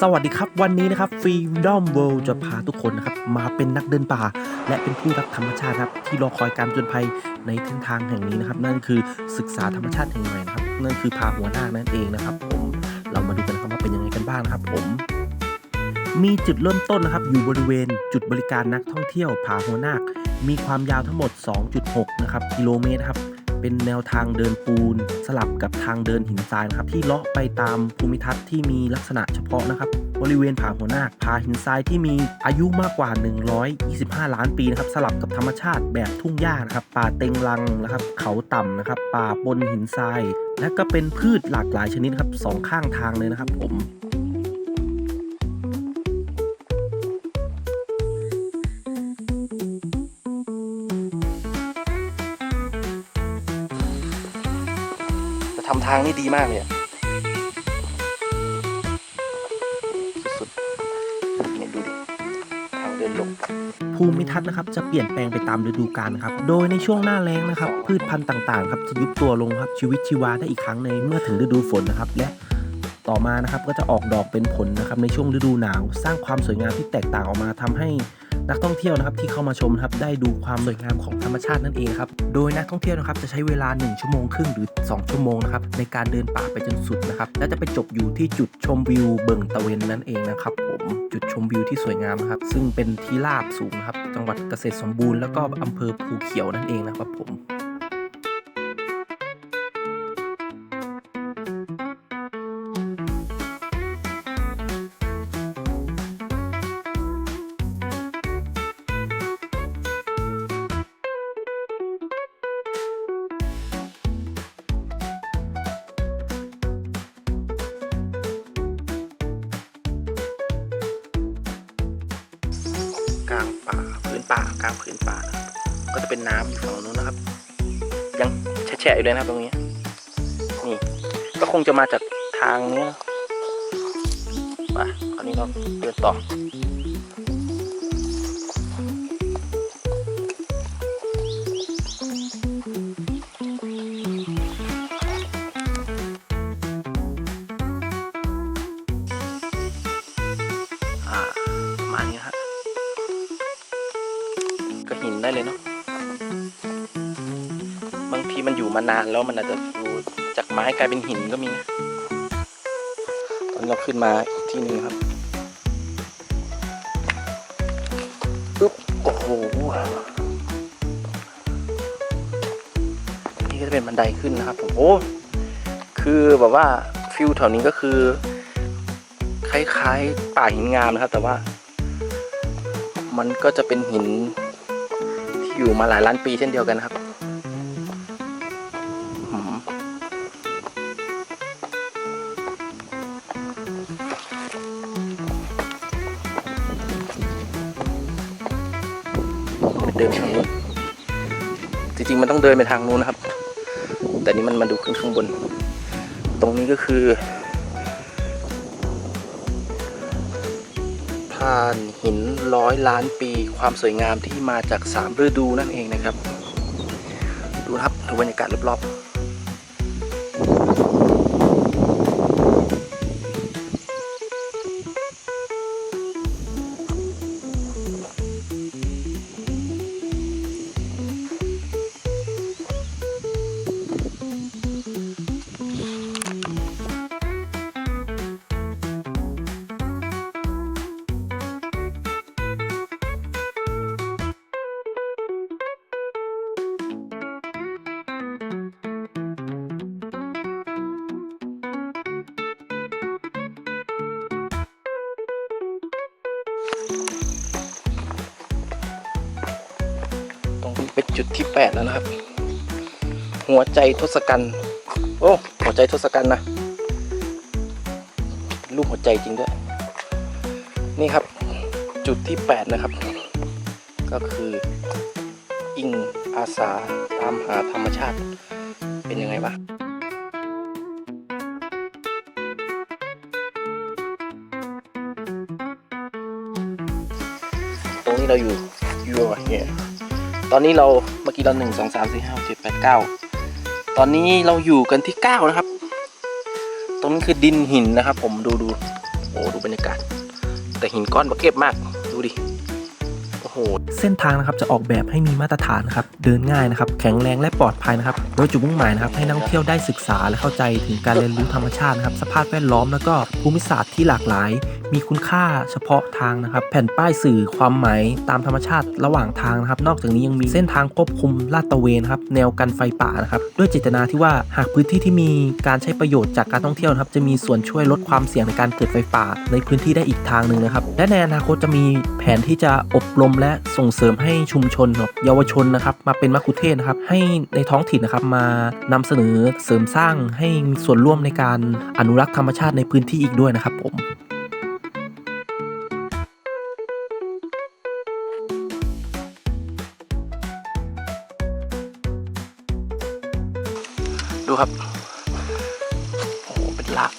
สวัสดีครับวันนี้นะครับ Freedom World จะพาทุกคนนะครับมาเป็นนักเดินป่า และเป็นผู้รักธรรมชาติครับที่รอคอยการจญภัยในเส้นทางแห่งนี้นะครับ นั่นคือศึกษาธรรมชาติแห่งใหม่นะครับนั่นคือพาหัวหน้าคนั่นเองนะครับ ผมเรามาดูกันนะครับว่าเป็นยังไงกันบ้างนะครับ ผม มีจุดเริ่มต้นนะครับ อยู่บริเวณจุดบริการนักท่องเที่ยวผาหัวนาคมีความยาวทั้งหมด 2.6 นะครับกิโลเมตรครับ เป็นแนวทางเดินปูน สลับกับทางเดินหินทรายนะครับที่เลาะไปตามภูมิทัศน์ที่มีลักษณะเฉพาะนะครับบริเวณผาหัวนาคผาหินทรายที่มีอายุมากกว่า 125 ล้านปีนะครับสลับกับธรรมชาติแบบทุ่งหญ้านะครับป่าเต็งรังนะครับเขาต่ำนะครับป่าปนหินทราย และก็เป็นพืชหลากหลายชนิดครับสองข้างทางเลยนะครับผม ทำทางนี่ดีมากเลยสุดๆเนี่ยดูดิทางเดินลงภูมิทัศน์นะครับจะเปลี่ยนแปลงไปตามฤดูกาลครับ โดยในช่วงหน้าแล้งนะครับ พืชพันธุ์ต่างๆครับจะยุบตัวลงครับชีวิตชีวาได้อีกครั้งในเมื่อถึงฤดูฝนนะครับ และต่อมานะครับก็จะออกดอกเป็นผลนะครับในช่วงฤดูหนาว สร้างความสวยงามที่แตกต่างออกมาทำให้ นักท่องเที่ยวนะครับที่เข้ามาชมนะครับได้ดูความสวยงามของธรรมชาตินั่นเองครับโดยนักท่องเที่ยวนะครับจะใช้เวลา 1 ชั่วโมงครึ่งหรือ 2 ชั่วโมงนะครับในการเดินป่าไปจนสุดนะครับและจะไปจบอยู่ที่จุดชมวิวเบิ่งตะเวนนั่นเองนะครับผมจุดชมวิวที่สวยงามนะครับซึ่งเป็นที่ราบสูงครับจังหวัดเกษตรสมบูรณ์แล้วก็อำเภอภูเขียวนั่นเองนะครับผม ป่ากลางพื้นป่า ก็จะเป็นน้ำอยู่ฝั่งนู้นนะครับ ยังแฉะๆอยู่เลยนะครับตรงนี้นี่ก็คงจะมาจากทางนี้นะไปคราวนี้เราเดินต่อ มานานแล้วมันอาจจะรู้จากไม้กลายเป็นหินก็มีนะตอนเราขึ้นมาอีกที่หนึ่งครับปึ๊บโอ้โหนี่ก็จะเป็นบันไดขึ้นนะครับผมโอ้คือแบบว่าฟิลแถวนี้ก็คือ คล้ายๆป่าหินงามนะครับ แต่ว่า มันก็จะเป็นหินที่อยู่มาหลายล้านปีเช่นเดียวกันครับ เดินทางนู้นจริงๆมันต้องเดินไปทางนู้นนะครับ แต่นี้มันมาดูขึ้นข้างบน ตรงนี้ก็คือผ่านหินร้อยล้านปีความสวยงามที่มาจากสามฤดูนั่นเองนะครับ ดูครับดูบรรยากาศรอบๆ ตรงนี้เป็นจุดที่ 8 แล้วนะครับ หัวใจทศกัณฐ์โอ้หัวใจทศกัณฐ์นะรูปหัวใจจริงด้วย นี่ครับจุดที่ 8 นะครับ ก็คืออิงอาสาตามหาธรรมชาติเป็นยังไงบ้าง ตรงนี้เราอยู่อยู่เนี่ยตอนนี้เราเมื่อกี้เราหนึ่งสองสามสี่ห้าเจ็ดแปดเก้าตอนนี้เราอยู่กันที่เก้านะครับ ตรงนี้คือดินหินนะครับ ผมดูดูโอ้ดูบรรยากาศ แต่หินก้อนบักเก็บมากดูดิโอ้โห เส้นทางนะครับจะออกแบบให้มีมาตรฐานครับเดินง่ายนะครับแข็งแรงและปลอดภัยนะครับโดยจุดมุ่งหมายนะครับให้นักท่องเที่ยวได้ศึกษาและเข้าใจถึงการเรียนรู้ธรรมชาตินะครับสภาพแวดล้อมแล้วก็ภูมิศาสตร์ที่หลากหลาย มีคุณค่าเฉพาะทางนะครับ แผ่นป้ายสื่อความหมายตามธรรมชาติระหว่างทางนะครับ นอกจากนี้ยังมีเส้นทางควบคุมลาดตระเวนครับแนวกันไฟป่านะครับด้วยเจตนาที่ว่าหากพื้นที่ที่มีการใช้ประโยชน์จากการท่องเที่ยวนะครับจะมีส่วนช่วยลดความเสี่ยงในการเกิดไฟป่า ในพื้นที่ได้อีกทางหนึ่งนะครับและในอนาคตจะมีแผนที่จะอบรมและส่งเสริมให้ชุมชนครับเยาวชนนะครับมาเป็นมัคคุเทศนะครับให้ในท้องถิ่นนะครับมานำเสนอเสริมสร้างให้มีส่วนร่วมในการอนุรักษ์ธรรมชาติในพื้นที่อีกด้วยนะครับผมดูครับ โอ้โห เป็นราก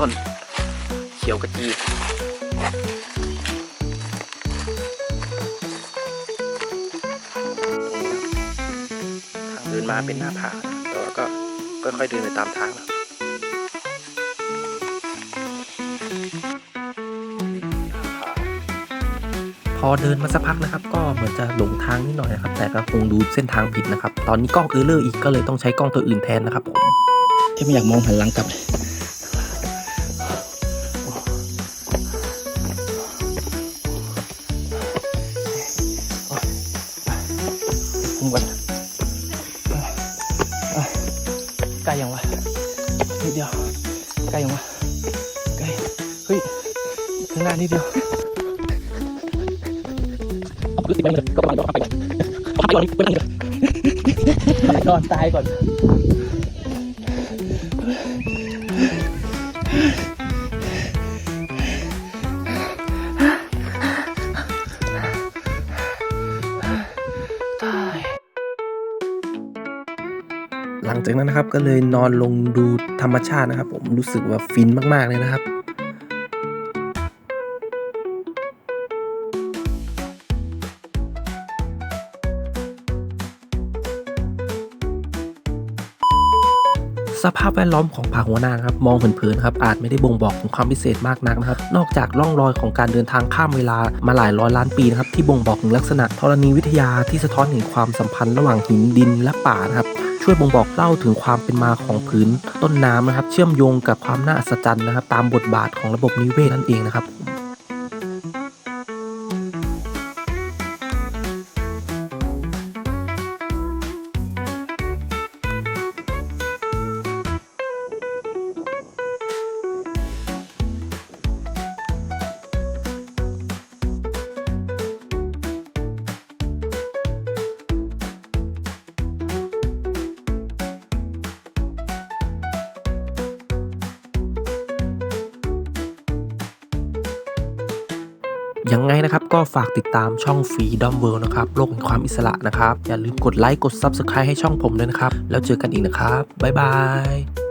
ต้น เขียวกระจี เดินมาเป็นหน้าผานะแล้วก็ค่อยๆเดินไปตามทางนะพอเดินมาสักพักนะครับ ก็เหมือนจะหลงทางนิดหน่อยนะครับ แต่ก็คงดูเส้นทางผิดนะครับ ตอนนี้กล้องเออร์เลอร์อีกก็เลยต้องใช้กล้องตัวอื่นแทนนะครับผมที่ไม่อยากมองหันหลังกลับ ใกล้ยังวะนิดเดียวใกล้ยังวะใกล้เฮ้ยข้างหน้านิดเดียวรู้สึกไม่เหมือนก็ประมาณต้องไปก่อนไปก่อนไปก่อนนอนตายก่อน งจากนั้นนะครับก็เลยนอนลงดูธรรมชาตินะครับ ผมรู้สึกว่าฟินมากๆเลยนะครับสภาพแวดล้อมของผาหัวนาครับมองเผินๆครับอาจไม่ได้บ่งบอกถึงความพิเศษมากนักนะครับ นอกจากร่องรอยของการเดินทางข้ามเวลามาหลายร้อยล้านปีนะครับที่บ่งบอกถึงลักษณะธรณีวิทยาที่สะท้อนถึงความสัมพันธ์ระหว่างหินดินและป่านะครับ ช่วยบ่งบอกเล่าถึงความเป็นมาของผืนต้นน้ำนะครับ เชื่อมโยงกับความน่าอัศจรรย์นะครับ ตามบทบาทของระบบนิเวศนั่นเองนะครับ ยังไงนะครับ ก็ฝากติดตามช่องฟรีดอมเวิลด์นะครับ โลกแห่งความอิสระนะครับ อย่าลืมกดไลค์กด Subscribe ให้ช่องผมด้วยนะครับ แล้วเจอกันอีกนะครับ บ๊ายบาย